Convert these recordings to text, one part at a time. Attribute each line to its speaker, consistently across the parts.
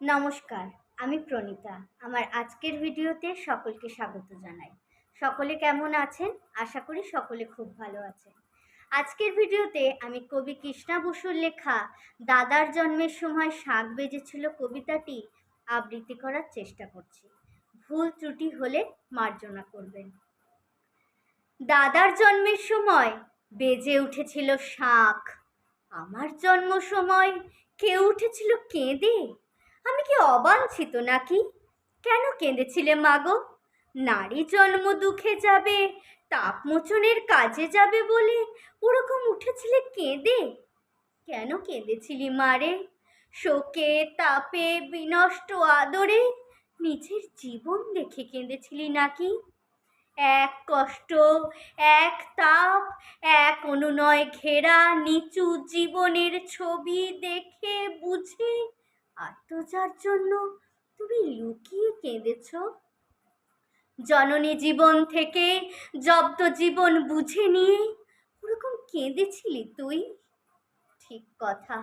Speaker 1: নমস্কার, আমি প্রণীতা। আমার আজকের ভিডিওতে সকলকে স্বাগত জানাই। সকলে কেমন আছেন? আশা করি সকলে খুব ভালো আছেন। আজকের ভিডিওতে আমি কবি কৃষ্ণা বসুর লেখা দাদার জন্মের সময় শাক বেজেছিল কবিতাটি আবৃত্তি করার চেষ্টা করছি। ভুল ত্রুটি হলে মার্জনা করবেন। দাদার জন্মের সময় বেজে উঠেছিল শাঁখ। আমার জন্ম সময় কেউ উঠেছিল কেঁদে? আমি কি অবাঞ্ছিত নাকি? কেন কেঁদেছিলে মাগো নারী জন্ম দুঃখে যাবে তাপমোচনের কাজে যাবে বলে ওরকম উঠেছিলে কেঁদে? কেন কেঁদেছিলি মারে শোকে, তাপে, বিনষ্ট আদরে নিজের জীবন দেখে কেঁদেছিলি নাকি? এক কষ্ট, এক তাপ, এক অনুনয় ঘেরা নিচু জীবনের ছবি দেখে বুঝে আত্মজার জন্য তুমি লুকিয়ে কেঁদেছ? জননী জীবন থেকে জব্দ জীবন বুঝে নিয়ে ওরকম কেঁদেছিলি তুই? ঠিক কথা,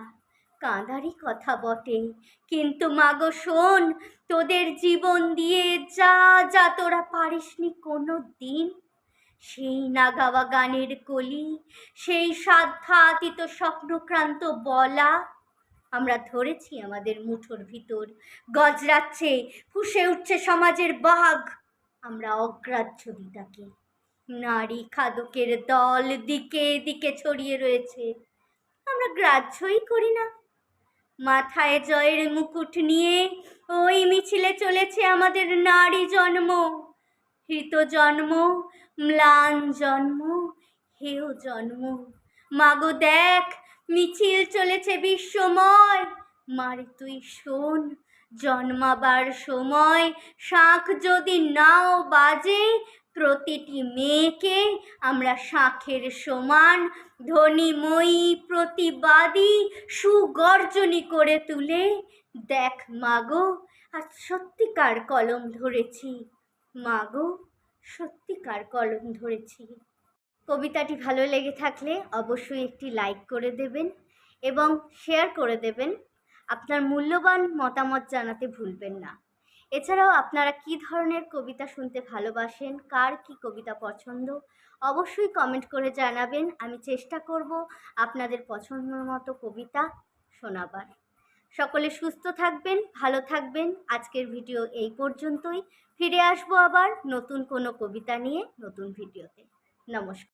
Speaker 1: কাঁদারই কথা বটে। কিন্তু মাগো, শোন, তোদের জীবন দিয়ে যা যা তোরা পারিসনি কোনো দিন সেই নাগাওয়া গানের কলি, সেই সাধ্যাতীত স্বপ্নক্রান্ত বলা আমরা ধরেছি আমাদের মুঠোর ভিতর। গজরাচ্ছে, ফুসে উঠছে সমাজের বাঘ আমরা অগ্রাহ্য দিই তাকে নারী খাদকের দল দিকে দিকে ছড়িয়ে রয়েছে। আমরা গ্রাহ্যই করি না। মাথায় জয়ের মুকুট নিয়ে ওই মিছিলে চলেছে আমাদের নারী জন্ম। হৃত জন্ম, ম্লান জন্ম, হেয় জন্ম। মাগো দেখ, মিছিল চলেছে বিশ্বময়। মারে তুই শোন, জন্মাবার সময় শাঁখ যদি নাও বাজে, প্রতিটি মেয়েকে আমরা শাঁখের সমান ধনীময়ী প্রতিবাদী, সুগর্জনী করে তুলে। দেখ মাগো, আজ সত্যিকার কলম ধরেছি। মাগো, সত্যিকার কলম ধরেছি। কবিতাটি ভালো লেগে থাকলে অবশ্যই একটি লাইক করে দেবেন এবং শেয়ার করে দেবেন। আপনার মূল্যবান মতামত জানাতে ভুলবেন না। এছাড়াও আপনারা কি ধরনের কবিতা শুনতে ভালোবাসেন? কার কি কবিতা পছন্দ? অবশ্যই কমেন্ট করে জানাবেন। আমি চেষ্টা করব আপনাদের পছন্দ মতো কবিতা শোনাবার। সকলে সুস্থ থাকবেন, ভালো থাকবেন। আজকের ভিডিও এই পর্যন্তই। ফিরে আসব আবার নতুন কোনো কবিতা নিয়ে নতুন ভিডিওতে নমস্কার।